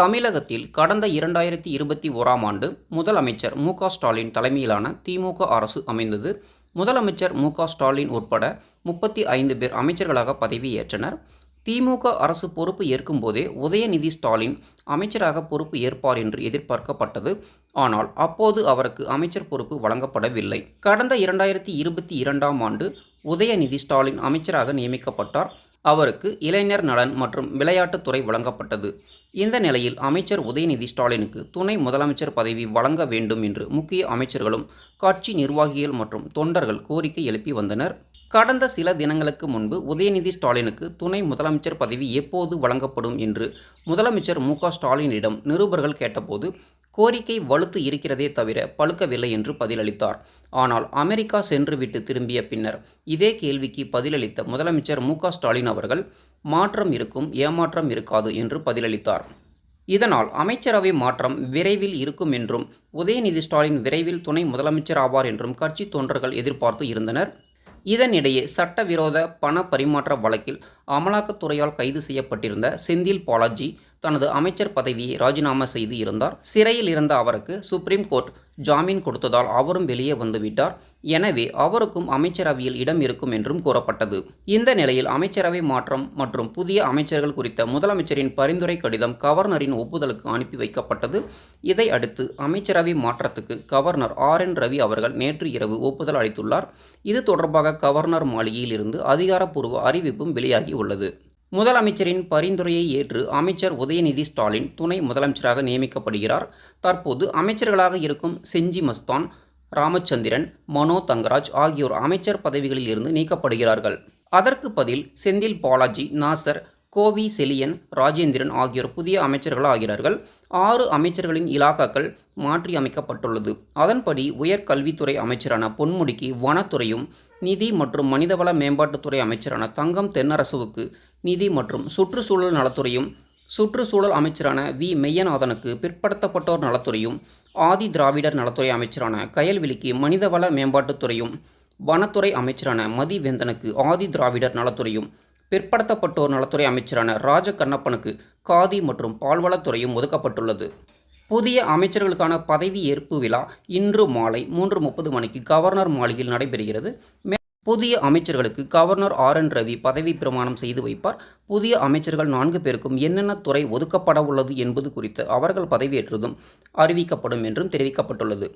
தமிழகத்தில் கடந்த இரண்டாயிரத்தி இருபத்தி ஓராம் ஆண்டு முதலமைச்சர் மு க ஸ்டாலின் தலைமையிலான திமுக அரசு அமைந்தது. முதலமைச்சர் மு க ஸ்டாலின் உட்பட முப்பத்தி ஐந்து பேர் அமைச்சர்களாக பதவியேற்றனர். திமுக அரசு பொறுப்பு ஏற்கும்போதே உதயநிதி ஸ்டாலின் அமைச்சராக பொறுப்பு ஏற்பார் என்று எதிர்பார்க்கப்பட்டது. ஆனால் அப்போது அவருக்கு அமைச்சர் பொறுப்பு வழங்கப்படவில்லை. கடந்த இரண்டாயிரத்தி இருபத்தி இரண்டாம் ஆண்டு உதயநிதி ஸ்டாலின் அமைச்சராக நியமிக்கப்பட்டார். அவருக்கு இளைஞர் நலன் மற்றும் விளையாட்டுத்துறை வழங்கப்பட்டது. இந்த நிலையில் அமைச்சர் உதயநிதி ஸ்டாலினுக்கு துணை முதலமைச்சர் பதவி வழங்க வேண்டும் என்று முக்கிய அமைச்சர்களும் கட்சி நிர்வாகிகள் மற்றும் தொண்டர்கள் கோரிக்கை எழுப்பி வந்தனர். கடந்த சில தினங்களுக்கு முன்பு உதயநிதி ஸ்டாலினுக்கு துணை முதலமைச்சர் பதவி எப்போது வழங்கப்படும் என்று முதலமைச்சர் மு ஸ்டாலினிடம் நிருபர்கள் கேட்டபோது கோரிக்கை வலுத்து இருக்கிறதே தவிர பழுக்கவில்லை என்று பதிலளித்தார். ஆனால் அமெரிக்கா சென்றுவிட்டு திரும்பிய பின்னர் இதே கேள்விக்கு பதிலளித்த முதலமைச்சர் மு ஸ்டாலின் அவர்கள் மாற்றம் இருக்கும் ஏமாற்றம் இருக்காது என்று பதிலளித்தார். இதனால் அமைச்சரவை மாற்றம் விரைவில் இருக்கும் என்றும் உதயநிதி ஸ்டாலின் விரைவில் துணை முதலமைச்சர் ஆவார் என்றும் கட்சி தொண்டர்கள் எதிர்பார்த்து இருந்தனர். இதனிடையே சட்டவிரோத பண பரிமாற்ற வழக்கில் அமலாக்கத்துறையால் கைது செய்யப்பட்டிருந்த செந்தில் பாலாஜி தனது அமைச்சர் பதவியை ராஜினாமா செய்து இருந்தார். சிறையில் இருந்த அவருக்கு சுப்ரீம் கோர்ட் ஜாமீன் கொடுத்ததால் அவரும் வெளியே வந்துவிட்டார். எனவே அவருக்கும் அமைச்சரவையில் இடம் இருக்கும் என்றும் கூறப்பட்டது. இந்த நிலையில் அமைச்சரவை மாற்றம் மற்றும் புதிய அமைச்சர்கள் குறித்த முதலமைச்சரின் பரிந்துரை கடிதம் கவர்னரின் ஒப்புதலுக்கு அனுப்பி வைக்கப்பட்டது. இதை அடுத்து அமைச்சரவை மாற்றத்துக்கு கவர்னர் ஆர். என். ரவி அவர்கள் நேற்று இரவு ஒப்புதல் அளித்துள்ளார். இது தொடர்பாக கவர்னர் மாளிகையில் இருந்து அதிகாரப்பூர்வ அறிவிப்பும் வெளியாகி உள்ளது. முதலமைச்சரின் பரிந்துரையை ஏற்று அமைச்சர் உதயநிதி ஸ்டாலின் துணை முதலமைச்சராக நியமிக்கப்படுகிறார். தற்போது அமைச்சர்களாக இருக்கும் செஞ்சி மஸ்தான் ராமச்சந்திரன் மனோ தங்கராஜ் ஆகியோர் அமைச்சர் பதவிகளில் இருந்து நீக்கப்படுகிறார்கள். அதற்கு பதில் செந்தில் பாலாஜி நாசர் கோவி செலியன் ராஜேந்திரன் ஆகியோர் புதிய அமைச்சர்கள் ஆகிறார்கள் ஆறு அமைச்சர்களின் இலாக்காக்கள் மாற்றி அமைக்கப்பட்டுள்ளது அதன்படி உயர்கல்வித்துறை அமைச்சரான பொன்முடிக்கு வனத்துறையும் நிதி மற்றும் மனிதவள மேம்பாட்டுத்துறை அமைச்சரான தங்கம் தென்னரசுவுக்கு நிதி மற்றும் சுற்றுச்சூழல் நலத்துறையும் சுற்றுச்சூழல் அமைச்சரான வி. மெய்யநாதனுக்கு பிற்படுத்தப்பட்டோர் நலத்துறையும் ஆதி திராவிடர் நலத்துறை அமைச்சரான கயல்விழிக்கு மனிதவள மேம்பாட்டுத்துறையும் வனத்துறை அமைச்சரான மதிவேந்தனுக்கு ஆதி திராவிடர் நலத்துறையும் பிற்படுத்தப்பட்டோர் நலத்துறை அமைச்சரான ராஜ கண்ணப்பனுக்கு காதி மற்றும் பால்வளத்துறையும் ஒதுக்கப்பட்டுள்ளது. புதிய அமைச்சர்களுக்கான பதவி ஏற்பு விழா இன்று மாலை மூன்று முப்பது மணிக்கு கவர்னர் மாளிகையில் நடைபெறுகிறது. புதிய அமைச்சர்களுக்கு கவர்னர் ஆர் என் ரவி பதவி பிரமாணம் செய்து வைப்பார். புதிய அமைச்சர்கள் நான்கு பேருக்கும் என்னென்ன துறை ஒதுக்கப்பட உள்ளது என்பது குறித்து அவர்கள் பதவியேற்றதும் அறிவிக்கப்படும் என்றும் தெரிவிக்கப்பட்டுள்ளது.